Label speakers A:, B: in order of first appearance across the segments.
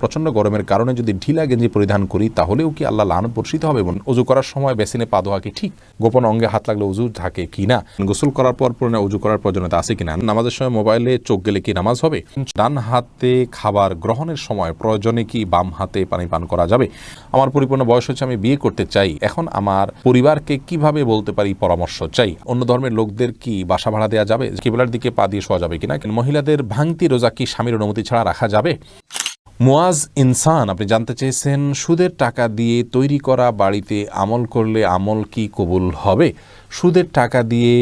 A: প্রচণ্ড গরমের কারণে যদি ঢিলা গেঞ্জি পরিধান করি, তাহলেও কি আল্লাহ লান বর্ষিত হবে এবং উজু করার সময় বেসিনে পা ধোয়া কি ঠিক? গোপন অঙ্গে হাত লাগলে উজু থাকে কি না? গোসল করার পর পরে উজু করার প্রয়োজনীয়তা আছে কিনা নামাজের সময় মোবাইলে চোখ গেলে কি নামাজ হবে? ডান হাতে খাবার গ্রহণের সময় প্রয়োজনে কি বাম হাতে পানি পান করা যাবে? আমার পরিপূর্ণ বয়স হচ্ছে আমি বিয়ে করতে চাই। এখন আমার পরিবারকে কীভাবে বলতে পারি পরামর্শ চাই? অন্য ধর্মের লোকদের কি বাসা ভাড়া দেওয়া যাবে? কেবলার দিকে পা দিয়ে শোয়া যাবে কিনা মহিলাদের ভাঙতি রোজা কি স্বামীর অনুমতি ছাড়া রাখা যাবে? মুয়াজ ইনসান, আপনি জানতে চেয়েছেন, সুদের টাকা দিয়ে তৈরি করা বাড়িতে আমল করলে আমল কি কবুল হবে? সুদের টাকা দিয়ে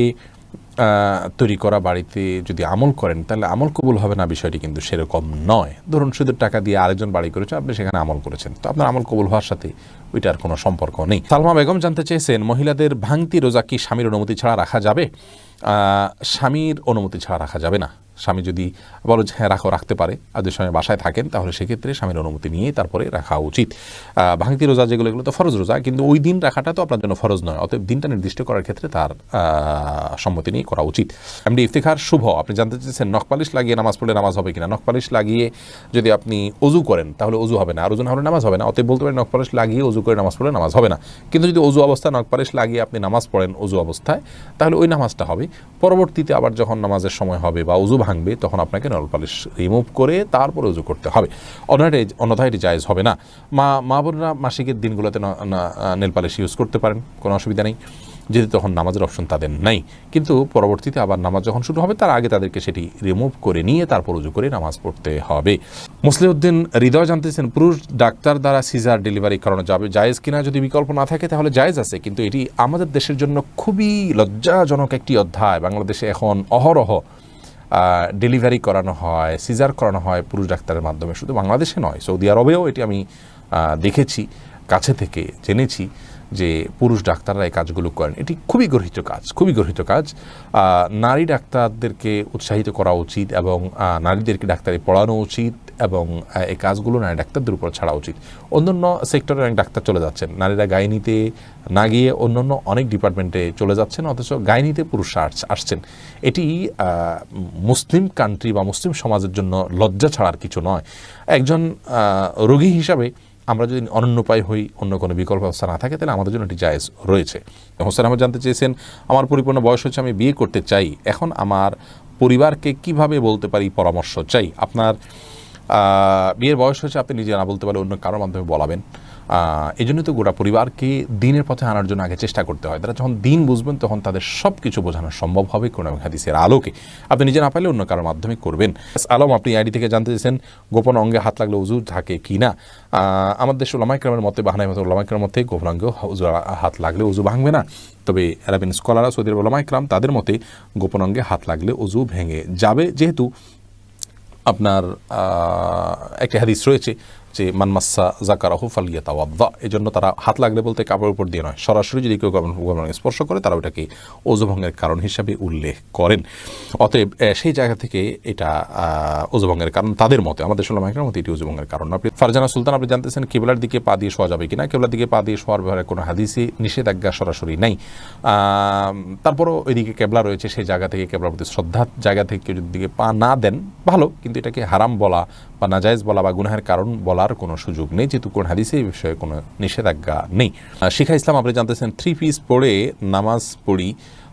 A: তৈরি করা বাড়িতে যদি আমল করেন, তাহলে আমল কবুল হবে না বিষয়টি কিন্তু সেরকম নয়। ধরুন সুদের টাকা দিয়ে আরেকজন বাড়ি করেছে, আপনি সেখানে আমল করেছেন। তো আপনার আমল কবুল হওয়ার সাথে ওইটার কোনো সম্পর্ক নেই। সালমা বেগম জানতে চেয়েছেন, মহিলাদের ভাঙতি রোজা কি স্বামীর অনুমতি ছাড়া রাখা যাবে? স্বামীর অনুমতি ছাড়া রাখা যাবে না। স্বামী যদি বলো যে হ্যাঁ রাখো, রাখতে পারে। আর যে সময় বাসায় থাকেন, তাহলে সেক্ষেত্রে স্বামীর অনুমতি নিয়ে তারপরে রাখা উচিত। ভাঙতি রোজা যেগুলো, এগুলো তো ফরজ রোজা, কিন্তু ওই দিন রাখাটা তো আপনার জন্য ফরজ নয়, অতএব দিনটা নির্দিষ্ট করার ক্ষেত্রে তার সম্মতি নিয়ে করা উচিত। এমডি ইফতিখার, শুভ। আপনি জানতে চেয়েছেন নখপালিশ লাগিয়ে নামাজ পড়লে নামাজ হবে কিনা? নখপালিশ লাগিয়ে যদি আপনি অজু করেন, তাহলে অজু হবে না। আর ওজু না হলে নামাজ হবে না। অতএব বলতে পারেন নখপালিশ লাগিয়ে অজু করে নামাজ পড়লে নামাজ হবে না। কিন্তু যদি অজু অবস্থায় নখপালিশ লাগিয়ে আপনি নামাজ পড়েন অজু অবস্থায়, তাহলে ওই নামাজটা হবে। পরবর্তীতে আবার যখন নামাজের সময় হবে বা অজু ভাঙবে, তখন আপনাকে নলপালিশ রিমুভ করে তারপরে উজু করতে হবে। অন্যথায় অন্যথায় এটি জায়েজ হবে না। মা মা বোনরা মাসিকের দিনগুলোতে নেল পালিশ ইউজ করতে পারেন, কোনো অসুবিধা নেই। যদি তখন নামাজের অপশন তাদের নাই। কিন্তু পরবর্তীতে আবার নামাজ যখন শুরু হবে, তার আগে তাদেরকে সেটি রিমুভ করে নিয়ে তারপর উজু করে নামাজ পড়তে হবে। মুসলিউদ্দিন হৃদয় জানতেছেন, পুরুষ ডাক্তার দ্বারা সিজার ডেলিভারি করানো যাবে, জায়েজ কিনা যদি বিকল্প না থাকে, তাহলে জায়েজ আছে। কিন্তু এটি আমাদের দেশের জন্য খুবই লজ্জাজনক একটি অধ্যায়। বাংলাদেশে এখন অহরহ ডেলিভারি করানো হয় সিজার করানো হয় পুরুষ ডাক্তারের মাধ্যমে। শুধু বাংলাদেশে নয়, সৌদি আরবেও এটি আমি দেখেছি, কাছে থেকে জেনেছি। যে পুরুষ ডাক্তাররা এই কাজগুলো করেন, এটি খুবই গর্হিত কাজ, খুবই গর্হিত কাজ। নারী ডাক্তারদেরকে উৎসাহিত করা উচিত এবং নারীদেরকে ডাক্তারি পড়ানো উচিত এবং এই কাজগুলো নারী ডাক্তারদের উপর ছাড়া উচিত। অন্যান্য সেক্টরে অনেক ডাক্তার চলে যাচ্ছেন। নারীরা গাইনিতে না গিয়ে অন্যান্য অনেক ডিপার্টমেন্টে চলে যাচ্ছেন, অথচ গাইনিতে পুরুষরা আস- আসছেন। এটি মুসলিম কান্ট্রি বা মুসলিম সমাজের জন্য লজ্জা ছাড়ার কিছু নয়। একজন রোগী হিসাবে আমরা যদি অনন্য উপায় হই, অন্য কোনো বিকল্প ব্যবস্থা না থাকে, তাহলে আমাদের জন্য একটি জায়েজ রয়েছে। হোসেন আহমদ জানতে চেয়েছেন, আমার পরিপূর্ণ বয়স হচ্ছে আমি বিয়ে করতে চাই। এখন আমার পরিবারকে কীভাবে বলতে পারি পরামর্শ চাই? আপনার বিয়ের বয়স হচ্ছে আপনি নিজে না বলতে পারলে অন্য কারোর মাধ্যমে বলাবেন। এই জন্যই তো গোটা পরিবারকে দিনের পথে আনার জন্য আগে চেষ্টা করতে হয়। তারা যখন দিন বুঝবেন, তখন তাদের সব কিছু বোঝানো সম্ভব হবে কোনো হাদিসের আলোকে। আপনি নিজে না পারলে অন্য কারোর মাধ্যমে করবেন। আলম, আপনি আইডি থেকে জানতে চেয়েছেন গোপন অঙ্গে হাত লাগলে উজু থাকে কি না। আমাদের দেশে ওলামাইক্রামের মতে বাহানাই মতো ওলামাইক্রামের মতে গোপন অঙ্গে উজু হাত লাগলে উজু ভাঙবে না। তবে অ্যারাবিন স্কলাররা সৌদি ওলামাইক্রাম তাদের মতে গোপন অঙ্গে হাত লাগলে উজু ভেঙে যাবে। যেহেতু আপনার একটি হাদিস রয়েছে যে মানমাসা জাকারাহু ফালিয়া তাওয়াদ্দা এই জন্য তারা হাত লাগলে বলতে কাপড়ের উপর দিয়ে নয়। সরাসরি যদি কেউ গরম স্পর্শ করে, তারা ওটাকে ওজভঙ্গের কারণ হিসাবে উল্লেখ করেন। অতএব সেই জায়গা থেকে এটা ওজভঙ্গের কারণ তাদের মতে, আমাদের সোলাম একরাম মতে এটি ওজভঙ্গের কারণ। আপনি ফারজানা সুলতান, আপনি জানতেছেন কেবলার দিকে পা দিয়ে শোয়া যাবে কিনা? কেবলার দিকে পা দিয়ে শোয়ার ব্যাপারে কোনো হাদিসি নিষেধাজ্ঞা সরাসরি নাই। তারপরও ওইদিকে কেবলা রয়েছে, সেই জায়গা থেকে কেবলার প্রতি শ্রদ্ধার জায়গা থেকে কেউ যদি দিকে পা না দেন, ভালো। কিন্তু এটাকে হারাম বলা বা নাজায়জ বলা বা গুনাহের কারণ বলার কোনো সুযোগ নেই, যেহেতু কোন হাদিসে এই বিষয়ে কোনো নিষেধাজ্ঞা নেই। শিখা ইসলাম আপনি জানতেছেন থ্রি পিস পড়ে নামাজ পড়ি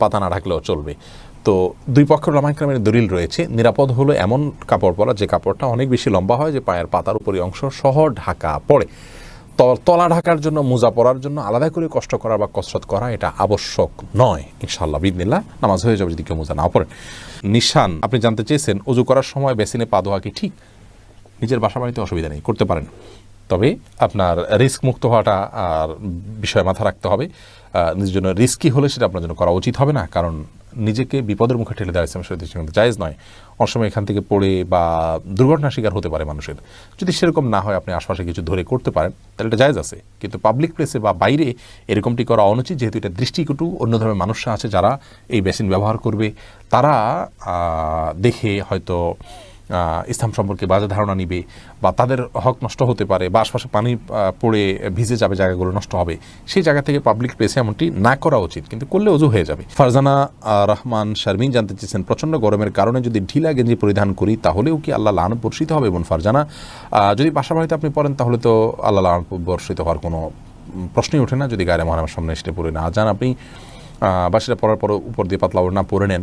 A: পাতা না ঢাকলেও চলবে। তো দুই পক্ষের ওলামা ইকরামের দলিল রয়েছে। নিরাপদ হলো এমন কাপড় পরা, যে কাপড়টা অনেক বেশি লম্বা হয়, যে পায়ের পাতার উপরই অংশ সহ ঢাকা পড়ে। তলা ঢাকার জন্য মোজা পরার জন্য আলাদা করে কষ্ট করা বা কসরত করা এটা আবশ্যক নয়। ইনশাল্লাহ বিদিনিল্লাহ, নামাজ হয়ে যাবে যদি কেউ মোজা না পড়েন নিশান, আপনি জানতে চেয়েছেন, উজু করার সময় বেসিনে পা ধোয়া কি ঠিক? নিজের বাসা বাড়িতে অসুবিধা নেই, করতে পারেন। তবে আপনার রিস্ক মুক্ত হওয়াটা আর বিষয় মাথা রাখতে হবে। নিজের জন্য রিস্কি হলে সেটা আপনার জন্য করা উচিত হবে না। কারণ নিজেকে বিপদের মুখে ঠেলে দেওয়া ইসলাম শরীয়তে কিন্তু জায়েজ নয়। অনেক সময় এখান থেকে পড়ে বা দুর্ঘটনার শিকার হতে পারে মানুষের। যদি সেরকম না হয়, আপনি আশপাশে কিছু ধরে করতে পারেন, তাহলে এটা জায়েজ আছে। কিন্তু পাবলিক প্লেসে বা বাইরে এরকমটি করা অনুচিত, যেহেতু এটা দৃষ্টিকটু অন্য ধরনের মানুষরা আছে যারা এই বেসিন ব্যবহার করবে। তারা দেখে হয়তো ইসলাম সম্পর্কে বাজে ধারণা নিবে বা তাদের হক নষ্ট হতে পারে বা আশপাশে পানি পড়ে ভিজে যাবে জায়গাগুলো নষ্ট হবে সেই জায়গা থেকে পাবলিক প্লেসে এমনটি না করা উচিত কিন্তু করলে অজু হয়ে যাবে। ফারজানা রহমান শারমিন জানতে চেয়েছেন প্রচণ্ড গরমের কারণে যদি ঢিলা গেঞ্জি পরিধান করি তাহলেও কি আল্লাহ লান বর্ষিত হবে বোন ফারজানা? যদি বাসা বাড়িতে আপনি পড়েন তাহলে তো আল্লাহ লান বর্ষিত হওয়ার কোনো প্রশ্নই ওঠে না। যদি গায়ে মহানামের সামনে এসে পড়ে না যান আপনি আহ, বা সেটা পরার পর উপর দিয়ে পাতলা ওড়না পরে নেন।